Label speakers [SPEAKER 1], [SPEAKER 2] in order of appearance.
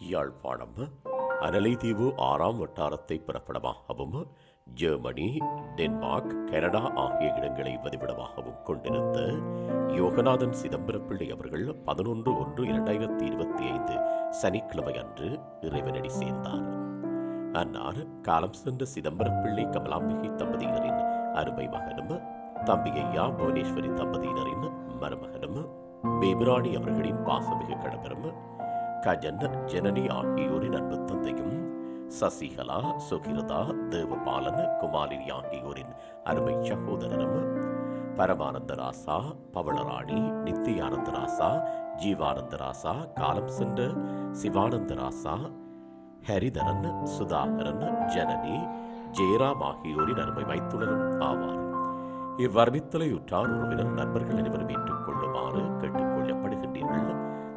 [SPEAKER 1] யாழ்ப்பாணம் அனலைதீவு ஆறாம் வட்டாரத்தை பிறப்பிடமாகவும் ஜெர்மனி டென்மார்க் கனடா ஆகிய இடங்களை பதிவிடமாகவும் கொண்டிருந்த யோகநாதன் சிதம்பரப்பிள்ளை அவர்கள் பதினொன்று ஒன்று இரண்டாயிரத்தி இருபத்தி ஐந்து சனிக்கிழமை அன்று இறைவனடி சேர்ந்தார். அன்னார் காலம் சென்ற சிதம்பரப்பிள்ளை கமலாம்பிகை தம்பதியினரின் அருமை மகனும் தம்பியையா புவனேஸ்வரி தம்பதியினரின் பேபிராணி அவர்களின் பாசமிகு கடம்பெரும்பு கஜன் ஜனனி ஆகியோரின் அன்பு தந்தையும் சசிகலா சுகிருதா தேவபாலன் குமாரினி ஆகியோரின் அருமை சகோதரரும் பரமானந்த ராசா பவளராணி நித்தியானந்த ராசா ஜீவானந்த ராசா காலம் சென்ற சிவானந்த ராசா ஹரிதரன் சுதாகரன் ஜனனி ஜெயராம் ஆகியோரின் அருமை மைத்துனரும் ஆவார். இவ்வறிவித்தலையுற்றார் உறவினர் நண்பர்கள் அனைவரும்